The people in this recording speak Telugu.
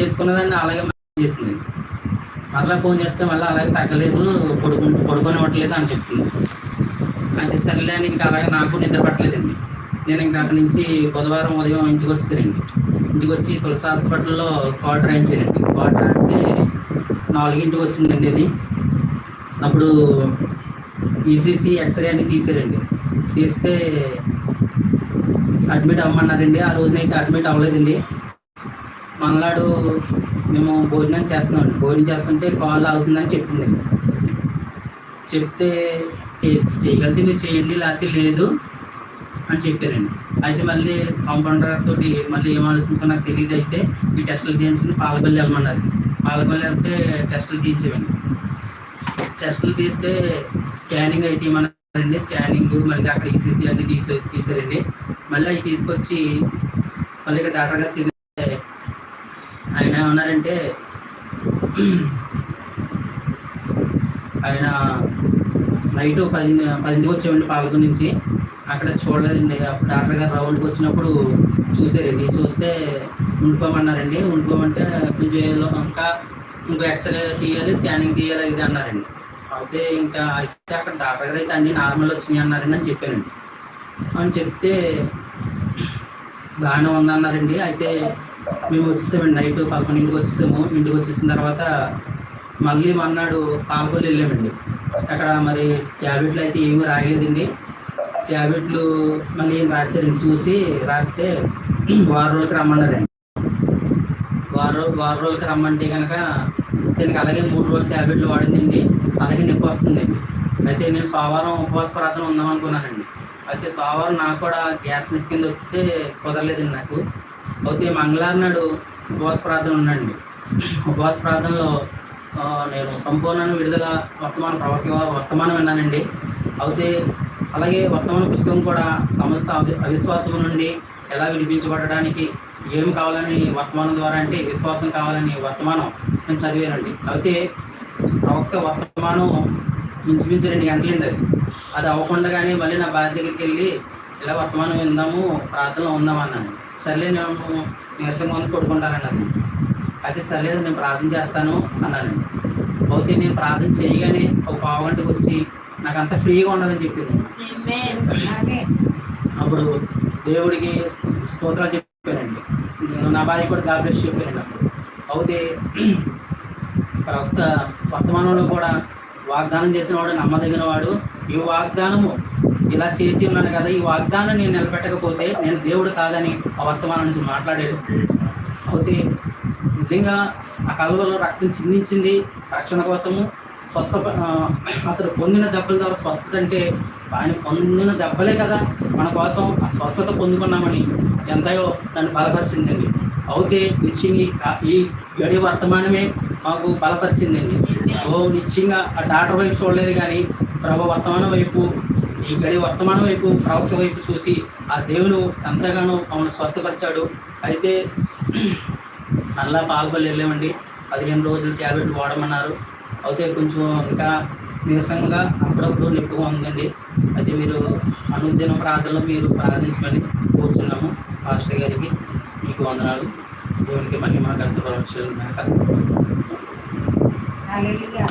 వేసుకున్నదాన్ని అలాగే చేసింది. మళ్ళీ ఫోన్ చేస్తే మళ్ళీ అలాగే తగ్గలేదు పడుకు పడుకొని ఇవ్వట్లేదు అని చెప్తుంది అయితే సర్లే అని ఇంకా అలాగే నాకు నిద్ర పట్టలేదండి. నేను ఇంకా అక్కడి నుంచి బుధవారం ఉదయం ఇంటికి వస్తానండి ఇంటికి వచ్చి తులసి హాస్పిటల్లో కార్డు రాయించానండి. కార్డు రాస్తే నాలుగింటికి వచ్చిందండి అది అప్పుడు ఈసీసీ ఎక్స్రే అని తీసారండి. తీస్తే అడ్మిట్ అవ్వమన్నారండి. ఆ రోజునైతే అడ్మిట్ అవ్వలేదండి. మనలాడు మేము భోజనం చేస్తున్నాం భోజనం చేస్తుంటే కాల్ అవుతుందని చెప్పింది. చెప్తే చేయగలితే చేయగలిగితే మీరు చేయండి లేకపోతే లేదు అని చెప్పారండి. అయితే మళ్ళీ కాంపౌండర్ తోటి మళ్ళీ ఏం ఆలోచించుకో నాకు తెలియదు అయితే ఈ టెస్టులు చేయించుకుని పాలకొల్లి వెళ్ళమన్నారు. పాలకొల్లి వెళ్తే టెస్టులు తీయించేవండి టెస్టులు తీస్తే స్కానింగ్ అయితే ఏమన్నారండి? స్కానింగ్ మళ్ళీ అక్కడ ఈసీసీ అన్ని తీసి తీసారండి. మళ్ళీ అవి తీసుకొచ్చి మళ్ళీ ఇక్కడ డాక్టర్ గారు ఆయన ఏమన్నారంటే ఆయన నైట్ పది పదింటికి వచ్చామండి పాలకు నుంచి. అక్కడ చూడలేదండి. అప్పుడు డాక్టర్ గారు రౌండ్కి వచ్చినప్పుడు చూసారండి. చూస్తే ఉండిపోమన్నారండి. ఉండిపోమంటే కొంచెం ఇంకా ఇంకో ఎక్స్రే తీయాలి స్కానింగ్ తీయాలి ఇది అన్నారండి. అయితే ఇంకా అయితే అక్కడ డాక్టర్ గారు అయితే అన్ని నార్మల్ వచ్చినాయి అన్నారండి అని చెప్పానండి అని చెప్తే బాగానే ఉందన్నారండి. అయితే మేము వచ్చేసామండి నైట్ పదకొండింటికి వచ్చేసాము. ఇంటికి వచ్చేసిన తర్వాత మళ్ళీ మన్నాడు పాలకొల్లు వెళ్ళామండి. అక్కడ మరి ట్యాబ్లెట్లు అయితే ఏమీ రాయలేదండి. ట్యాబ్లెట్లు మళ్ళీ ఏం రాశారండి? చూసి రాస్తే వారం రోజులకి రమ్మన్నారండి. వారం వారం రోజులకి రమ్మంటే కనుక దీనికి అలాగే మూడు రోజులు ట్యాబ్లెట్లు వాడిందండి. అలాగే నొప్పి వస్తుందండి అయితే నేను సోమవారం ఉపవాస ప్రార్థన ఉందాం అనుకున్నానండి అయితే సోమవారం నాకు కూడా గ్యాస్ నొప్పి కింద వస్తే కుదరలేదండి నాకు. అయితే మంగళవారం నాడు ఉపవాస ప్రార్థన ఉండండి. ఉపవాస ప్రార్థనలో నేను సంపూర్ణ విడుదల వర్తమాన ప్రవర్తి వర్తమానం విన్నానండి. అయితే అలాగే వర్తమాన పుస్తకం కూడా సమస్త అవి అవిశ్వాసం నుండి ఎలా విడిపించబడడానికి ఏం కావాలని వర్తమానం ద్వారా అంటే విశ్వాసం కావాలని వర్తమానం నేను చదివానండి. అయితే ప్రవక్త వర్తమానం ఇంచుమించు రెండు గంటలండి అది. అది అవ్వకుండానే మళ్ళీ నా బాధ్యతకి వెళ్ళి ఇలా వర్తమానం విందాము ప్రార్థనలో ఉందాం అన్నాను సర్లే నేను నీరసంగా ఉంది పడుకుంటానన్నది అయితే సర్లేదు నేను ప్రార్థన చేస్తాను అన్నాను అయితే నేను ప్రార్థన చేయగానే ఒక పావు గంటకు వచ్చి నాకు అంత ఫ్రీగా ఉండదని చెప్పింది అప్పుడు దేవుడికి స్తోత్రాలు చెప్పానండి నేను నా భార్య కూడా గాబ్లెస్ చెప్పానండి అప్పుడు. అయితే ప్రవక్త వర్తమానంలో కూడా వాగ్దానం చేసిన వాడు నమ్మదగిన వాడు. ఈ వాగ్దానము ఇలా చేసి ఉన్నాను కదా ఈ వాగ్దానం నేను నిలబెట్టకపోతే నేను దేవుడు కాదని ఆ వర్తమానం నుంచి మాట్లాడాడు అయితే నిజంగా ఆ కలువలో రక్తం చిందించింది. రక్షణ కోసము స్వస్థ అతడు పొందిన దెబ్బల ద్వారా స్వస్థత అంటే ఆయన పొందిన దెబ్బలే కదా మన కోసం ఆ స్వస్థత పొందుకున్నామని ఎంతయో నన్ను బలపరిచిందండి. అయితే నిశ్చయంగా ఈ కా- ఈ గడి వర్తమానమే మాకు బలపరిచిందండి. ఓ నిశ్చయంగా ఆ డాక్టర్ వైపు చూడలేదు కానీ ప్రభు వర్తమానం వైపు ఈ గడి వర్తమానం వైపు ప్రవక్త వైపు చూసి ఆ దేవుడు ఎంతగానో మమ్మల్ని స్వస్థపరిచాడు. అయితే మళ్ళా పాల్గొని వెళ్ళామండి. పదిహేను రోజులు ట్యాబ్లెట్ వాడమన్నారు. అయితే కొంచెం ఇంకా నీరసంగా అప్పుడప్పుడు నొప్పిగా ఉందండి. అయితే మీరు అనుదిన ప్రార్థనలో మీరు ప్రార్థించమని కూర్చున్నాము. మాస్టర్ గారికి మీకు వందనాలు. దేవునికి మహిమ గంత పరమశివుడు హల్లెలూయా